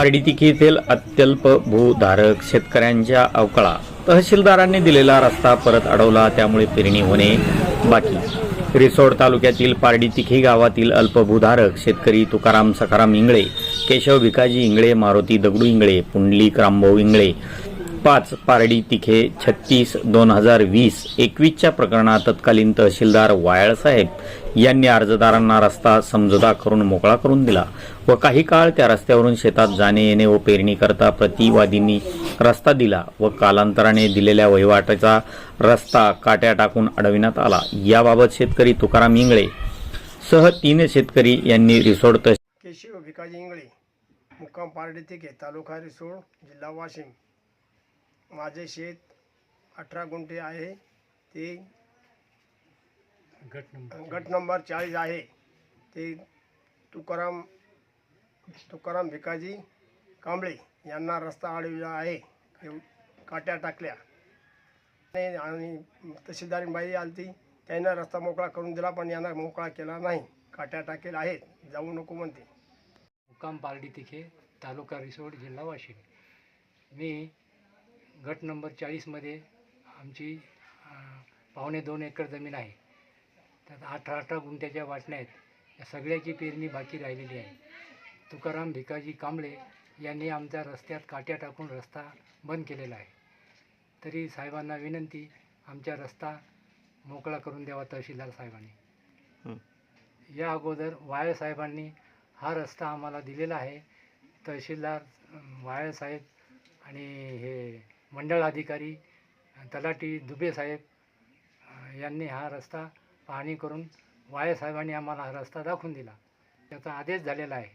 पारडीतिकी येथील अत्यल्प भूधारक शेतकऱ्यांच्या अवकाळा तहसीलदारांनी दिलेला रस्ता परत अडवला त्यामुळे पेरणी होणे बाकी. रिसोड तालुक्यातील पारडीतिखी गावातील अल्पभूधारक शेतकरी तुकाराम सखाराम इंगळे केशव भिकाजी इंगळे मारुती दगडू इंगळे पुंडलिक रामभाऊ इंगळे पाच पारडी तिखे छत्तीस दोन हजार वीस एकवीसच्या प्रकरणात तत्कालीन तहसीलदार वायाळसाहेब यांनी अर्जदारांना रस्ता समजुता करून मोकळा करून दिला व काही काळ त्या रस्त्यावरून शेतात जाणे येणे व पेरणी करता प्रतिवादींनी रस्ता दिला व कालांतराने दिलेल्या वहिवाटाचा रस्ता काट्या टाकून अडविण्यात आला. याबाबत शेतकरी तुकाराम इंगळे सह तीन शेतकरी यांनी रिसोड तहसील केशव भिकाजी इंगळे मुक्काम पारडी तिके तालुका रिसोड जिल्हा वाशिम. माझे शेत अठरा गुंठे आहे. ते गट नंबर चाळीस. आहे. ते तुकाराम तुकाराम भिकाजी कांबळे यांना रस्ता अडविला आहे. काट्या टाकल्या. आणि- आणि तहसीलदार बाई आली ती त्यांना रस्ता मोकळा करून दिला पण यांना मोकळा केला नाही. काट्या टाकेल आहेत. जाऊ नको म्हणते. मुक्काम पारडी तिखे तालुका रिसोड जिल्हा वाशिम. मी गट नंबर चाळीसमध्ये आमची पावणे दोन एकर जमीन आहे. त्यात अठरा अठरा गुंठ्याच्या वाटण्या आहेत. या सगळ्याची पेरणी बाकी राहिलेली आहे. तुकाराम भिकाजी कांबळे यांनी आमच्या रस्त्यात काट्या टाकून रस्ता बंद केलेला आहे. तरी साहेबांना विनंती आमचा रस्ता मोकळा करून द्यावा तहसीलदार साहेबांनी. या अगोदर वाळे साहेबांनी हा रस्ता आम्हाला दिलेला आहे. तहसीलदार वाळे साहेब आणि हे मंडळ अधिकारी तलाठी दुबे साहेब यांनी हा रस्ता पाहणी करून वाय साहेबांनी आम्हाला हा रस्ता दाखवून दिला. त्याचा आदेश झालेला आहे.